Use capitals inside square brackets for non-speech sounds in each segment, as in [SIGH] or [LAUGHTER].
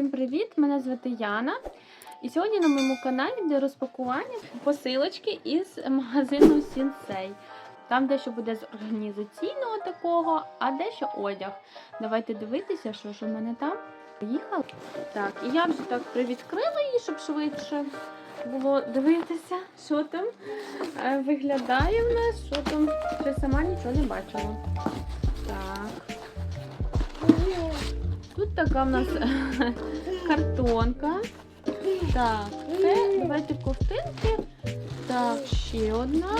Всім привіт! Мене звати Яна. І сьогодні на моєму каналі буде розпакування посилочки із магазину Сінсей. Там дещо буде з організаційного такого, а дещо одяг. Давайте дивитися, що ж у мене там. Поїхали. Так, і я вже так привідкрила її, щоб швидше було дивитися, що там е, виглядає в нас, що там. Ще сама нічого не бачила. Так. Тут така в нас [LAUGHS] картонка. Так, це давайте ковтинки. Так, ще одна.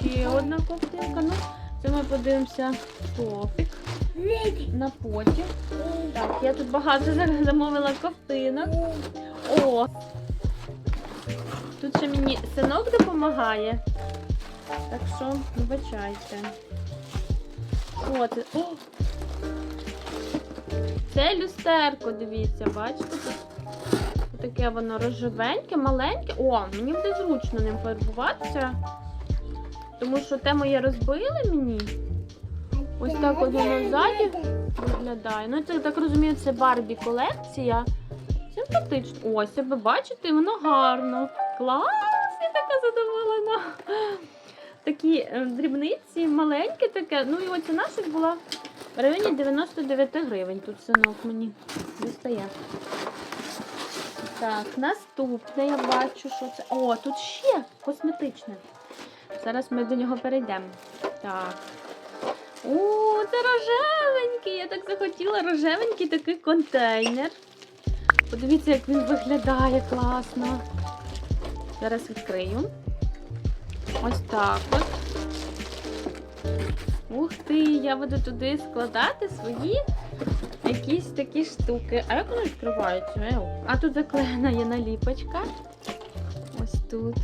Ще одна ковтинка. Ну, це ми подивимося топік на потім. Так, я тут багато замовила ковтинок. О! Тут ще мені синок допомагає. Так що, вибачайте. О. О! Це люстерко, дивіться, бачите? Тут таке воно рожевеньке, маленьке. О, мені буде зручно ним фарбуватися. Тому що те моє розбили мені. Ось так от воно ззаді виглядає. Ну, це так розумію, це Барбі колекція. Симпатично. Ось, ви бачите, воно гарно. Клас! Я така задоволена. Такі е, дрібниці, маленьке таке. Ну і оця ціна щось була в районі 99 гривень. Тут синок мені дістає. Так, наступне я бачу, що це. О, тут ще косметичне. Зараз ми до нього перейдемо. Так. О, це рожевенький. Я так захотіла рожевенький такий контейнер. Подивіться, як він виглядає класно. Зараз відкрию. Ось так от. Ух ти, я буду туди складати свої якісь такі штуки. А як воно відкривається? А тут заклеєна є наліпочка. Ось тут.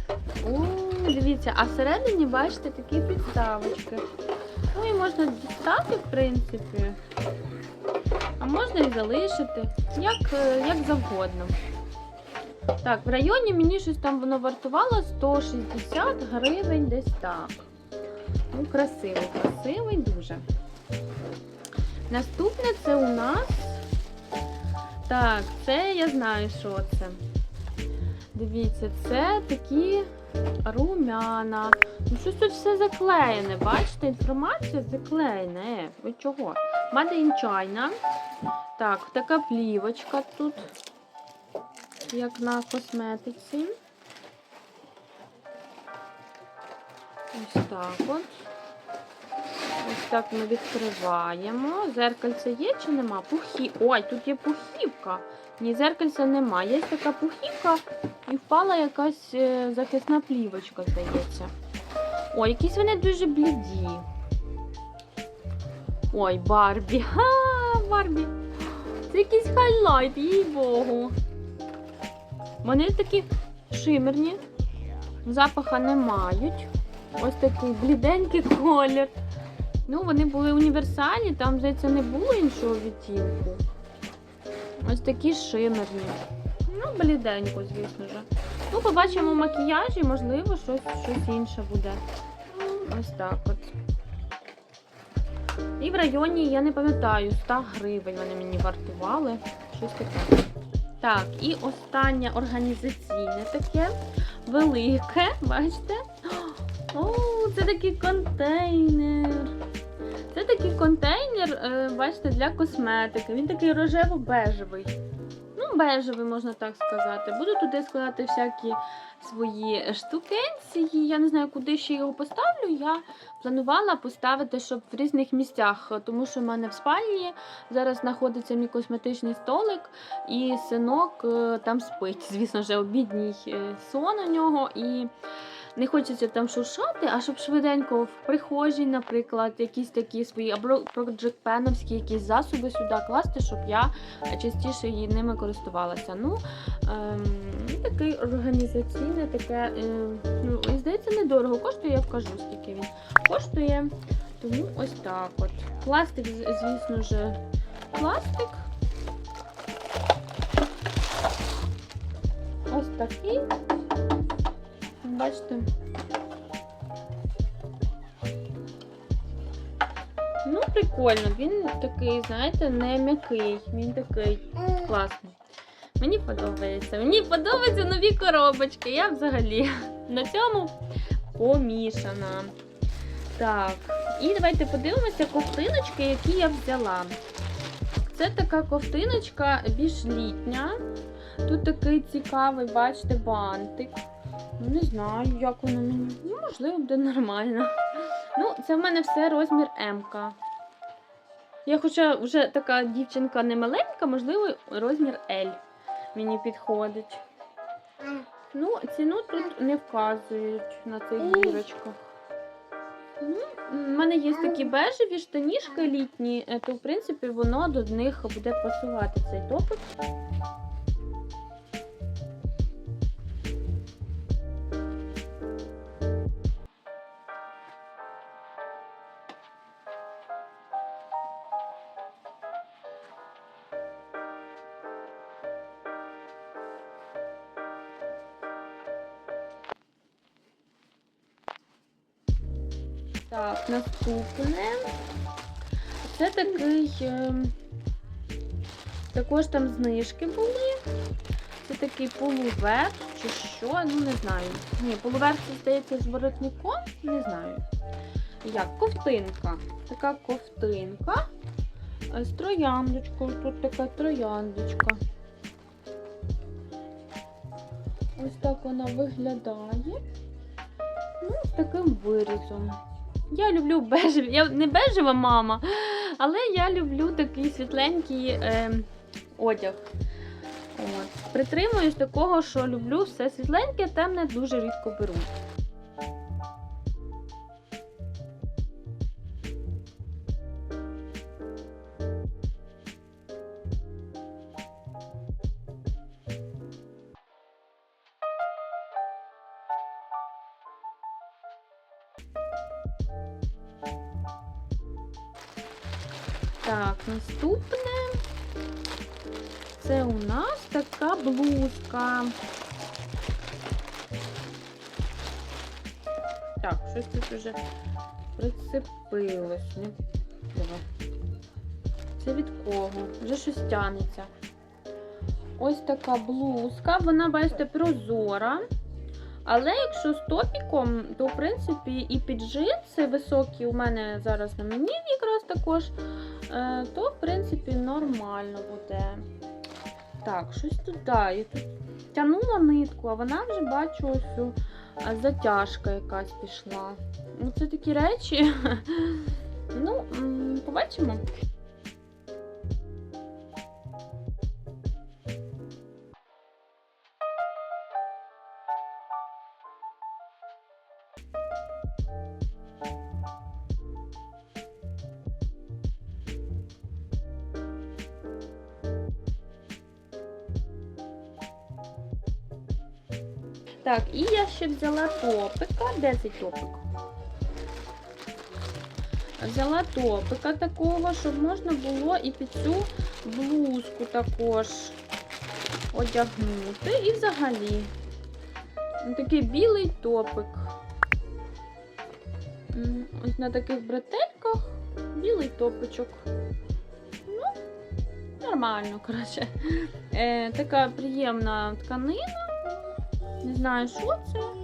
О, дивіться, а всередині, бачите, такі підставочки. Ну і можна дістати, в принципі. А можна і залишити, як, е, як завгодно. Так, в районі мені щось там воно вартувало 160 гривень десь так. Ну, красивий, красивий дуже. Наступне це у нас. Так, це я знаю, що це. Дивіться, це такі румяна. Ну, щось тут все заклеєне. Бачите, інформація заклеєна. Е, ви чого? Made China. Так, така плівочка тут, як на косметиці. Ось так от. Ось так ми відкриваємо. Зеркальце є чи нема? Пухі. Ой, тут є пухівка. Ні, зеркальця нема. Є така пухівка і впала якась е, захисна плівочка, здається. Ой, якісь вони дуже бліді. Ой, Барбі. [LAUGHS] Ха, Барбі. Це якийсь хайлайт, їй богу. Вони такі шимерні, запаха не мають. Ось такий бліденький колір. Ну, вони були універсальні, там, здається, не було іншого відтінку. Ось такі шимерні. Ну, бліденько, звісно ж. Ну, побачимо макіяжі, можливо, щось, щось інше буде. Ось так от. І в районі, я не пам'ятаю, 100 гривень вони мені вартували. Щось таке. Так, і останнє організаційне таке велике, бачите? О, це такий контейнер. Це такий контейнер, е, бачите, для косметики. Він такий рожево-бежевий. Ну, бежевий, можна так сказати. Буду туди складати всякі свої штукенції. Я не знаю, куди ще його поставлю. Я планувала поставити, щоб в різних місцях, тому що в мене в спальні зараз знаходиться мій косметичний столик, і синок е, там спить. Звісно ж, обідній е, сон у нього. І не хочеться там шуршати, а щоб швиденько в прихожій, наприклад, якісь такі свої або проджекпеновські якісь засоби сюди класти, щоб я частіше її ними користувалася. Ну, ем, такий організаційне, таке, е, ну, здається, недорого. Коштує, я вкажу, скільки він коштує. Тому ось так от. Пластик, звісно ж, пластик. Ось такий. Бачите. Ну, прикольно, він такий, знаєте, не м'який, він такий класний. Мені подобається. Мені подобаються нові коробочки. Я взагалі [LAUGHS] на цьому помішана. Так, і давайте подивимося ковтиночки, які я взяла. Це така ковтиночка більш літня. Тут такий цікавий, бачите, бантик. Ну, Не знаю, як воно мені. Ну, можливо, буде нормально. Ну, це в мене все розмір М. Я хоча вже така дівчинка не маленька, можливо, розмір L мені підходить. Ну, ціну тут не вказують на цих бірочках. Ну, У мене є такі бежеві штанішки літні, е, то в принципі воно до них буде пасувати цей топик. Так, наступне. Це такий. ем, Також там знижки були. Це такий полуверх чи що, ну не знаю. Ні, полуверх це здається з воротником, не знаю. Як, ковтинка. Така ковтинка. е, З трояндочкою. Тут така трояндочка. Ось так вона виглядає. Ну, з таким вирізом. Я люблю бежеві. Я не бежева мама, але я люблю такий світленький е, одяг. От. Притримуюсь такого, що люблю все світленьке, темне дуже рідко беру. Так, наступне. Це у нас така блузка. Так, щось тут вже прицепилось. Не... Це від кого? Вже щось тянеться. Ось така блузка. Вона, бачите, прозора. Але якщо з топіком, то в принципі і під джинси високі у мене зараз на мені якраз також, е, то в принципі нормально буде. Так, щось тут, да, я тут тягнула нитку, а вона вже бачу ось затяжка якась пішла. Ну, це такі речі. [LAUGHS] Ну, побачимо. Так, і я ще взяла топика. Де цей топик? Взяла топика такого, щоб можна було і під цю блузку також одягнути. І взагалі такий білий топик. Ось на таких бретельках білий топичок. Ну, нормально, коротше. Е, така приємна тканина. Не знаю, що це.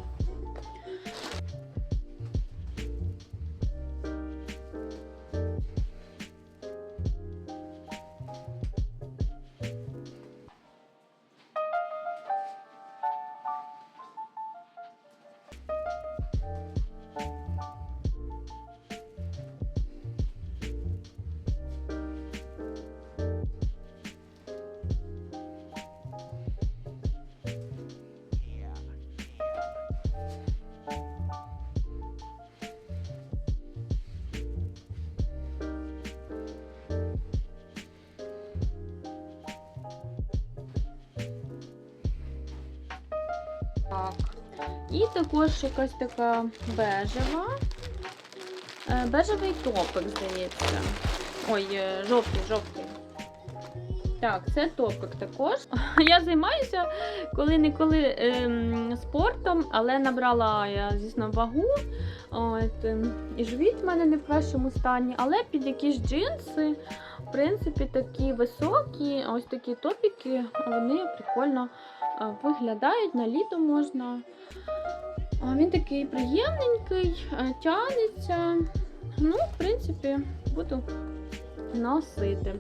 І також якась така бежева. Е, Бежевий топик, здається. Ой, е, жовтий, жовтий. Так, це топик також. [LAUGHS] Я займаюся коли-неколи ем, спортом, але набрала я, звісно, вагу. От, ем, і живіт в мене не в кращому стані, але під якісь джинси в принципі, такі високі, ось такі топіки, вони прикольно виглядають, на літо можна. Він такий приємненький, тянеться. Ну, в принципі, буду носити.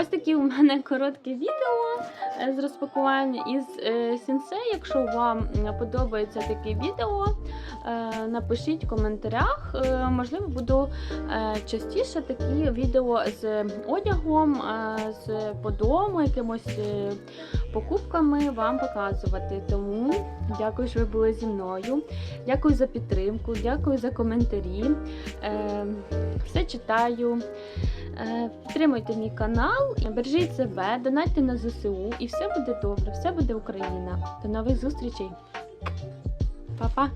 Ось такі у мене короткі відео е, з розпакування із е, сінсей. Якщо вам подобається таке відео, е, напишіть в коментарях. Е, Можливо, буду е, частіше такі відео з одягом, е, з по дому, якимось покупками вам показувати. Тому дякую, що ви були зі мною. Дякую за підтримку, дякую за коментарі. Все читаю. Підтримуйте мій канал, бережіть себе, донайте на ЗСУ, і все буде добре, все буде Україна. До нових зустрічей. Па-па!